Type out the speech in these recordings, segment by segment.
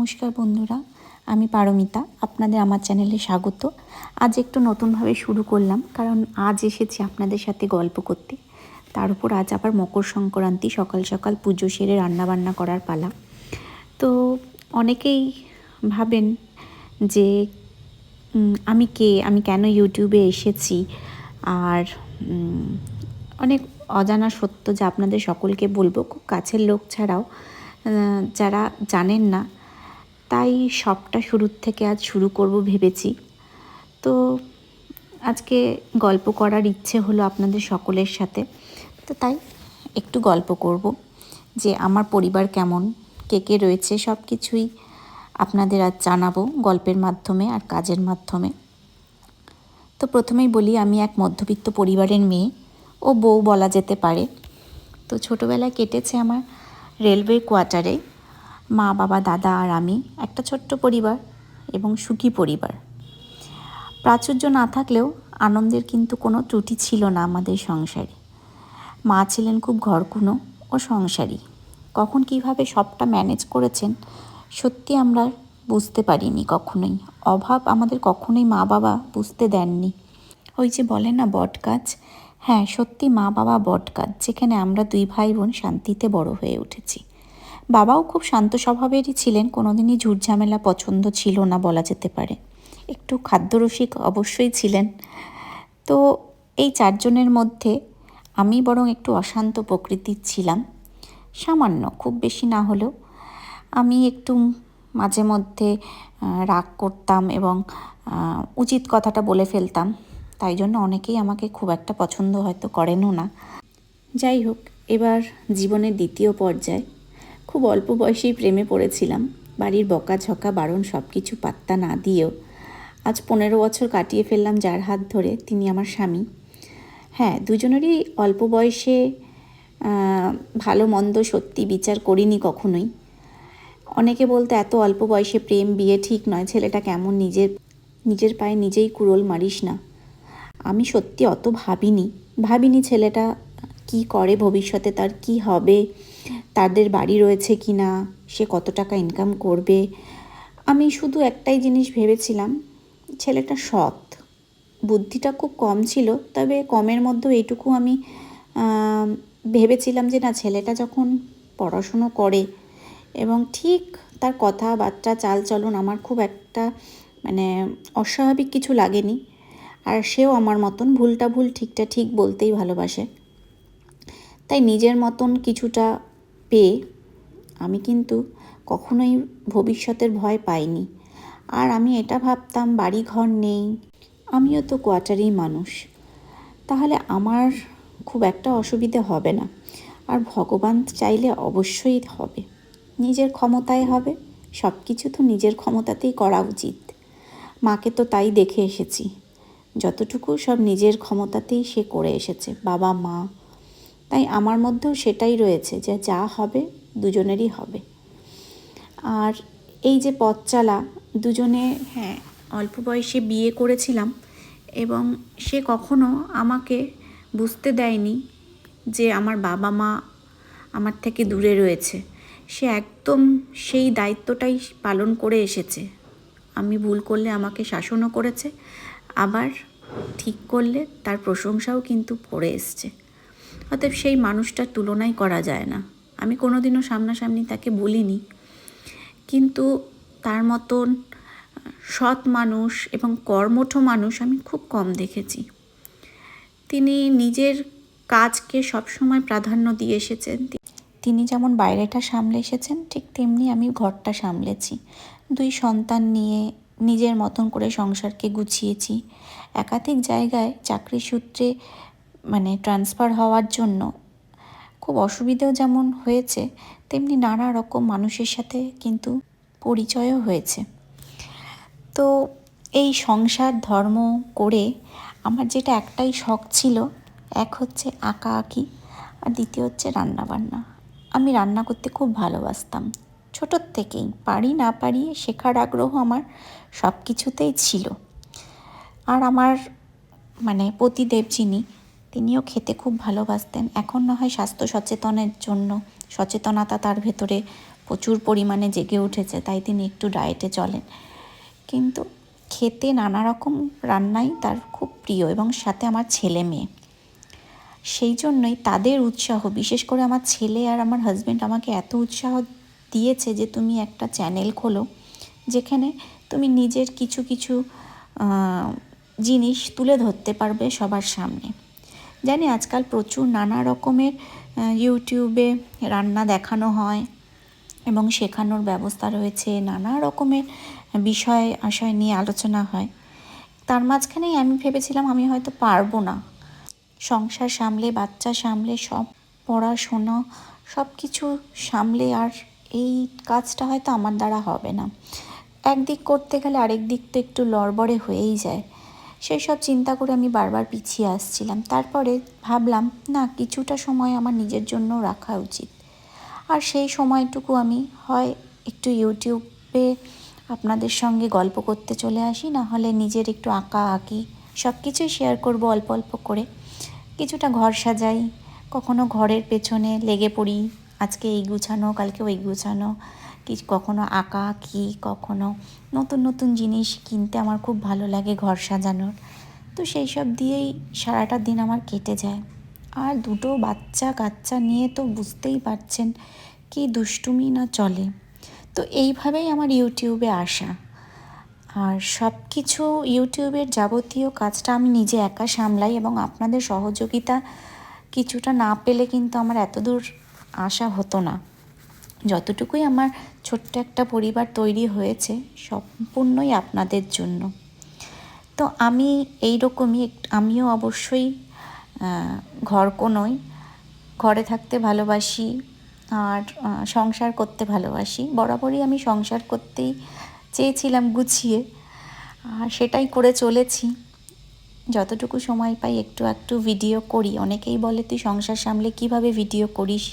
নমস্কার বন্ধুরা, আমি পারমিতা, আপনাদের আমার চ্যানেলে স্বাগত। আজ একটু নতুনভাবে শুরু করলাম, কারণ আজ এসেছি আপনাদের সাথে গল্প করতে। তার উপর আজ আবার মকর সংক্রান্তি, সকাল সকাল পুজো সেরে রান্নাবান্না করার পালা। তো অনেকেই ভাবেন যে আমি কে, আমি কেন ইউটিউবে এসেছি? আর অনেক অজানা সত্য যা আপনাদের সকলকে বলব, খুব কাছের লোক ছাড়াও যারা জানেন না তাই সবটা শুরুর থেকে আজ শুরু করব ভেবেছি। তো আজকে গল্প করার ইচ্ছে হলো আপনাদের সকলের সাথে। তো তাই একটু গল্প করব যে আমার পরিবার কেমন, কে কে রয়েছে সব কিছুই আপনাদের আজ জানাব গল্পের মাধ্যমে আর কাজের মাধ্যমে। তো প্রথমেই বলি, আমি এক মধ্যবিত্ত পরিবারের মেয়ে ও বউ বলা যেতে পারে। তো ছোটোবেলায় কেটেছে আমার রেলওয়ে কোয়ার্টারে। মা, বাবা, দাদা আর আমি একটা ছোট্ট পরিবার এবং সুখী পরিবার। প্রাচুর্য না থাকলেও আনন্দের কিন্তু কোনো ত্রুটি ছিল না আমাদের সংসারে। মা ছিলেন খুব ঘরকুনো ও সংসারী। কখন কীভাবে সবটা ম্যানেজ করেছেন সত্যি আমরা বুঝতে পারিনি কখনোই। অভাব আমাদের কখনোই মা, বাবা বুঝতে দেননি। ওই যে বলে না, বট গাছ? হ্যাঁ সত্যি মা, বাবা বট গাছ, যেখানে আমরা দুই ভাই বোন শান্তিতে বড় হয়ে উঠেছি। বাবাও খুব শান্ত স্বভাবেরই ছিলেন, কোনোদিনই ঝুটঝামেলা পছন্দ ছিল না বলা যেতে পারে। একটু খাদ্যরসিক অবশ্যই ছিলেন। তো এই চারজনের মধ্যে আমি বরং একটু অশান্ত প্রকৃতির ছিলাম। সামান্য, খুব বেশি না হলেও। আমি একটু মাঝে মধ্যে রাগ করতাম এবং উচিত কথাটা বলে ফেলতাম। তাই জন্য অনেকেই আমাকে খুব একটা পছন্দ হয়তো করেনও না। যাই হোক, এবার জীবনের দ্বিতীয় পর্যায়ে। খুব অল্প বয়সেই প্রেমে পড়েছিলাম। বাড়ির বকাঝকা, বারণ সব কিছু পাত্তা না দিয়েও আজ পনেরো বছর কাটিয়ে ফেললাম যার হাত ধরে, তিনি আমার স্বামী। হ্যাঁ দুজনেরই অল্প বয়সে ভালো মন্দ সত্যি বিচার করিনি কখনোই। অনেকে বলতে এত অল্প বয়সে প্রেম, বিয়ে ঠিক নয়, ছেলেটা কেমন নিজের নিজের পায়ে নিজেই কুড়োল মারিস না। আমি সত্যি অত ভাবিনি। ভাবিনি ছেলেটা কি করে ভবিষ্যতে, তার কি হবে? তাদের বাড়ি রয়েছে কি না সে কত টাকা ইনকাম করবে, আমি শুধু একটাই জিনিস ভেবেছিলাম, ছেলেটা সৎ। বুদ্ধিটা খুব কম ছিল, তবে কমের মধ্যেও এইটুকু আমি ভেবেছিলাম যে না, ছেলেটা যখন পড়াশুনো করে এবং ঠিক তার কথাবার্তা, চালচলন আমার খুব একটা মানে অস্বাভাবিক কিছু লাগেনি, আর সেও আমার মতন ভুলটা ভুল ঠিকটা ঠিক বলতেই ভালোবাসে। তাই নিজের মতন কিছুটা পেয়ে আমি কিন্তু কখনোই ভবিষ্যতের ভয় পাইনি। আর আমি এটা ভাবতাম বাড়ি ঘর নেই, আমিও তো কোয়ার্টারেই মানুষ। তাহলে আমার খুব একটা অসুবিধে হবে না। আর ভগবান চাইলে অবশ্যই হবে। নিজের ক্ষমতায় হবে সব কিছু তো নিজের ক্ষমতাতেই করা উচিত। মাকে তো তাই দেখে এসেছি। যতটুকু সব নিজের ক্ষমতাতেই সে করে এসেছে, বাবা, মা। তাই আমার মধ্যেও সেটাই রয়েছে যে যা হবে দুজনেরই হবে। আর এই যে পথ চালা, দুজনে হ্যাঁ অল্প বয়সে বিয়ে করেছিলাম এবং সে কখনো আমাকে বুঝতে দেয়নি যে আমার বাবা মা আমার থেকে দূরে রয়েছে। সে একদম সেই দায়িত্বটাই পালন করে এসেছে। আমি ভুল করলে আমাকে শাসনও করেছে, আবার ঠিক করলে তার প্রশংসাও কিন্তু করে এসছে। অতএব সেই মানুষটার তুলনাই করা যায় না। আমি কোনোদিনও সামনাসামনি তাকে বলিনি। কিন্তু তার মতন সৎ মানুষ এবং কর্মঠ মানুষ আমি খুব কম দেখেছি। তিনি নিজের কাজকে সবসময় প্রাধান্য দিয়ে এসেছেন। তিনি যেমন বাইরেটা সামলে এসেছেন, ঠিক তেমনি আমি ঘরটা সামলেছি। দুই সন্তান নিয়ে নিজের মতন করে সংসারকে গুছিয়েছি। একাধিক জায়গায় চাকরি সূত্রে মানে ট্রান্সফার হওয়ার জন্য খুব অসুবিধেও যেমন হয়েছে, তেমনি নানা রকম মানুষের সাথে কিন্তু পরিচয়ও হয়েছে। তো এই সংসার, ধর্ম করে আমার যেটা একটাই শখ ছিল, এক হচ্ছে আঁকা আঁকি আর দ্বিতীয় হচ্ছে রান্না বান্না। আমি রান্না করতে খুব ভালোবাসতাম। ছোটোর থেকেই পারি না পারি শেখার আগ্রহ আমার সব কিছুতেই ছিল। আর আমার মানে পতিদেব যিনি তিনিও খেতে খুব ভালোবাসতেন। এখন না হয় স্বাস্থ্য সচেতনের জন্য। সচেতনতা তার ভেতরে প্রচুর পরিমাণে জেগে উঠেছে, তাই তিনি একটু ডায়েটে চলেন। কিন্তু খেতে নানা রকম রান্নাই তার খুব প্রিয় এবং সাথে আমার ছেলে মেয়ে। সেই জন্যই তাদের উৎসাহ, বিশেষ করে আমার ছেলে আর আমার হাজব্যান্ড আমাকে এত উৎসাহ দিয়েছে যে তুমি একটা চ্যানেল খোলো, যেখানে তুমি নিজের কিছু কিছু জিনিস তুলে ধরতে পারবে সবার সামনে। জানি আজকাল প্রচুর নানা রকমের ইউটিউবে রান্না দেখানো হয় এবং শেখানোর ব্যবস্থা রয়েছে, নানা রকমের বিষয় আশয় নিয়ে আলোচনা হয়। তার মাঝখানেই আমি ভেবেছিলাম আমি হয়তো পারব না। সংসার সামলে, বাচ্চা সামলে, সব পড়াশোনা সব কিছু সামলে আর এই কাজটা হয়তো আমার দ্বারা হবে না। একদিক করতে গেলে আরেক দিক তো একটু লড়বড়ে হয়েই যায়। সেই সব চিন্তা করে আমি বারবার পিছিয়ে আসছিলাম। তারপরে ভাবলাম, না, কিছুটা সময় আমার নিজের জন্য রাখা উচিত। আর সেই সময়টুকু আমি হয় একটু ইউটিউবে আপনাদের সঙ্গে গল্প করতে চলে আসি, না হলে নিজের একটু আঁকা আঁকি সব কিছুই শেয়ার করব অল্প অল্প করে। কিছুটা ঘর সাজাই, কখনো ঘরের পেছনে লেগে পড়ি, আজকে এই গুছানো কালকে ওই গুছানো। কি কখনো আঁকা আঁকি কখনো নতুন নতুন জিনিস কিনতে আমার খুব ভালো লাগে ঘর সাজানোর। তো সেই সব দিয়েই সারাটা দিন আমার কেটে যায়। আর দুটো বাচ্চা কাচ্চা নিয়ে তো বুঝতেই পারছেন কি দুষ্টুমি না চলে। তো এইভাবেই আমার ইউটিউবে আসা। আর সব কিছু ইউটিউবের যাবতীয় কাজটা আমি নিজে একা সামলাই এবং আপনাদের সহযোগিতা কিছুটা না পেলে কিন্তু আমার এত দূর আসা হতো না। যতটুকুই আমার ছোট্ট একটা পরিবার তৈরি হয়েছে, সম্পূর্ণই আপনাদের জন্য। তো আমি এই রকমই আমিও অবশ্যই ঘর কোনোই ঘরে থাকতে ভালোবাসি আর সংসার করতে ভালোবাসি। বরাবরই আমি সংসার করতেই চেয়েছিলাম গুছিয়ে, আর সেটাই করে চলেছি। যতটুকু সময় পাই একটু একটু ভিডিও করি। অনেকেই বলে, তুই সংসার সামলে কীভাবে ভিডিও করিস?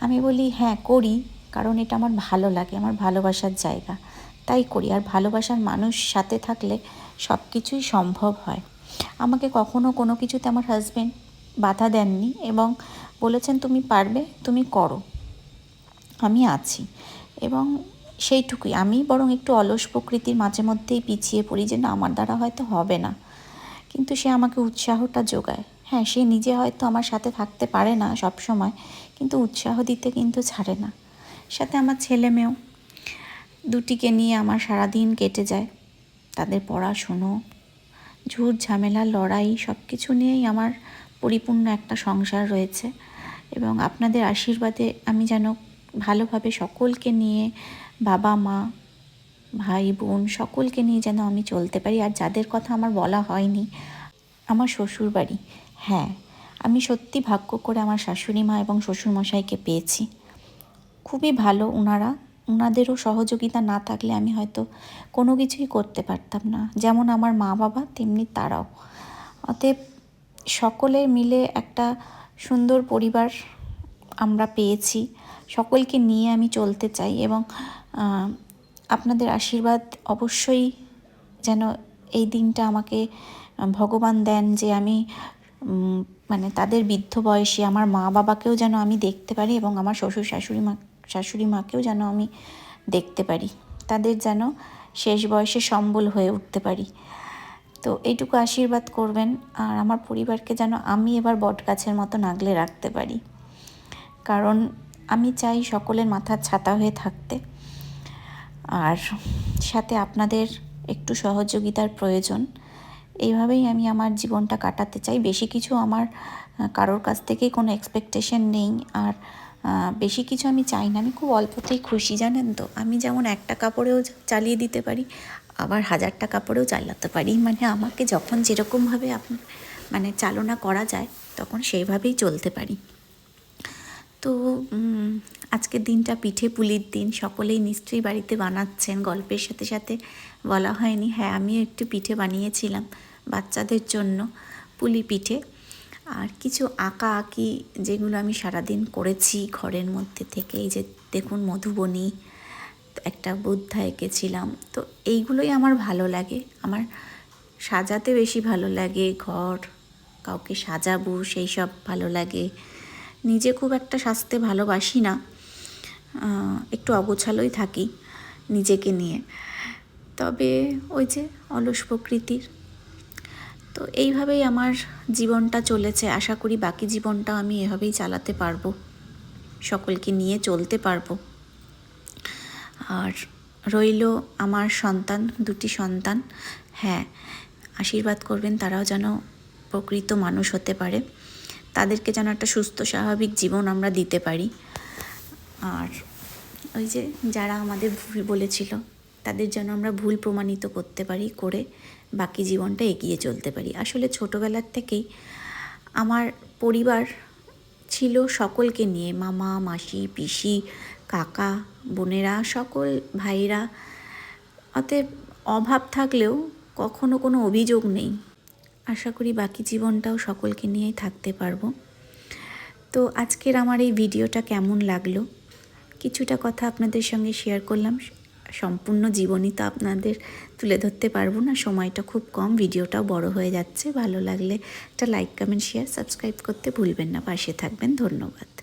আমি বলি হ্যাঁ করি, কারণ এটা আমার ভালো লাগে, আমার ভালোবাসার জায়গা। তাই করি, আর ভালোবাসার মানুষ সাথে থাকলে সব কিছুই সম্ভব হয়। আমাকে কখনো কোনো কিছুতে আমার হাজব্যান্ড বাধা দেননি এবং বলেছেন, তুমি পারবে, তুমি করো। আমি আছি। এবং সেইটুকুই। আমি বরং একটু অলস প্রকৃতির মাঝে মধ্যেই পিছিয়ে পড়ি যে, না, আমার দ্বারা হয়তো হবে না। কিন্তু সে আমাকে উৎসাহটা যোগায়। হ্যাঁ সে নিজে হয়তো আমার সাথে থাকতে পারে না সব সময় কিন্তু উৎসাহ দিতে কিন্তু ছাড়ে না। সাথে আমার ছেলে মেয়েও। দুটিকে নিয়ে আমার সারাদিন কেটে যায়। তাদের পড়াশুনো, ঝুট ঝামেলা, লড়াই সব কিছু নিয়েই আমার পরিপূর্ণ একটা সংসার রয়েছে। এবং আপনাদের আশীর্বাদে আমি যেন ভালোভাবে সকলকে নিয়ে বাবা, মা, ভাই, বোন, সকলকে নিয়ে যেন আমি চলতে পারি। আর যাদের কথা আমার বলা হয়নি, আমার শ্বশুর বাড়ি হ্যাঁ আমি সত্যি ভাগ্য করে আমার শাশুড়ি মা এবং শ্বশুরমশাইকে পেয়েছি। খুবই ভালো ওনারা ওনাদেরও সহযোগিতা না থাকলে আমি হয়তো কোনো কিছুই করতে পারতাম না। যেমন আমার মা বাবা, তেমনি তারাও। অতএব সকলে মিলে একটা সুন্দর পরিবার আমরা পেয়েছি। সকলকে নিয়ে আমি চলতে চাই এবং আপনাদের আশীর্বাদ অবশ্যই যেন এই দিনটা আমাকে ভগবান দেন যে আমি মানে তাদের বৃদ্ধ বয়সে আমার মা বাবাকেও যেন আমি দেখতে পারি এবং আমার শ্বশুর শাশুড়ি মা, শাশুড়ি মাকেও যেন আমি দেখতে পারি। তাদের যেন শেষ বয়সে সম্বল হয়ে উঠতে পারি। তো এইটুকু আশীর্বাদ করবেন আর আমার পরিবারকে যেন আমি এবার বট গাছের মতো নাগলে রাখতে পারি। কারণ আমি চাই সকলের মাথার ছাতা হয়ে থাকতে। আর সাথে আপনাদের একটু সহযোগিতার প্রয়োজন। এইভাবেই আমি আমার জীবনটা কাটাতে চাই। বেশি কিছু আমার কারোর কাছ থেকে কোনো এক্সপেকটেশন নেই। আর বেশি কিছু আমি চাই না। আমি খুব অল্পতেই খুশি, জানেন তো? আমি যেমন একটা কাপড়েও চালিয়ে দিতে পারি, আবার হাজারটা কাপড়েও চালাতে পারি। মানে আমাকে যখন যেরকমভাবে আপ মানে চালনা করা যায়, তখন সেইভাবেই চলতে পারি। তো আজকের দিনটা পিঠে পুলির দিন। সকলেই নিশ্চয়ই বাড়িতে বানাচ্ছেন। গল্পের সাথে সাথে বলা হয়নি। হ্যাঁ আমিও একটু পিঠে বানিয়েছিলাম। বাচ্চাদের জন্য পুলি পিঠে। আর কিছু আঁকা আঁকি যেগুলো আমি সারাদিন করেছি ঘরের মধ্যে থেকে, এই যে দেখুন মধুবনী, একটা বুদ্ধা এঁকেছিলাম। তো এইগুলোই আমার ভালো লাগে। আমার সাজাতে বেশি ভালো লাগে, ঘর কাউকে সাজাবো সেই সব ভালো লাগে। নিজে খুব একটা সাজতে ভালোবাসি না। একটু অগোছালোই থাকি নিজেকে নিয়ে। তবে ওই যে অলস প্রকৃতির তো এইভাবেই আমার জীবনটা চলেছে। আশা করি বাকি জীবনটা আমি এভাবেই চালাতে পারব। সকলকে নিয়ে চলতে পারব। আর রইল আমার সন্তান, দুটি সন্তান। হ্যাঁ আশীর্বাদ করবেন তারাও যেন প্রকৃত মানুষ হতে পারে। তাদেরকে যেন একটা সুস্থ, স্বাভাবিক জীবন আমরা দিতে পারি। আর ওই যে যারা আমাদের বলেছিল তাদের যেন আমরা ভুল প্রমাণিত করতে পারি, করে বাকি জীবনটা এগিয়ে চলতে পারি। আসলে ছোটোবেলার থেকেই আমার পরিবার ছিল সকলকে নিয়ে, মামা, মাসি, পিসি, কাকা, বোনেরা, সকল ভাইরা অতএব অভাব থাকলেও কখনো কোনো অভিযোগ নেই। আশা করি বাকি জীবনটাও সকলকে নিয়েই থাকতে পারব। তো আজকের আমার এই ভিডিওটা কেমন লাগল? কিছুটা কথা আপনাদের সঙ্গে শেয়ার করলাম। সম্পূর্ণ জীবনই তো আপনাদের তুলে ধরতে পারব না। সময়টা খুব কম, ভিডিওটাও বড় হয়ে যাচ্ছে। ভালো লাগলে একটা লাইক কমেন্ট শেয়ার সাবস্ক্রাইব করতে ভুলবেন না। পাশে থাকবেন। ধন্যবাদ।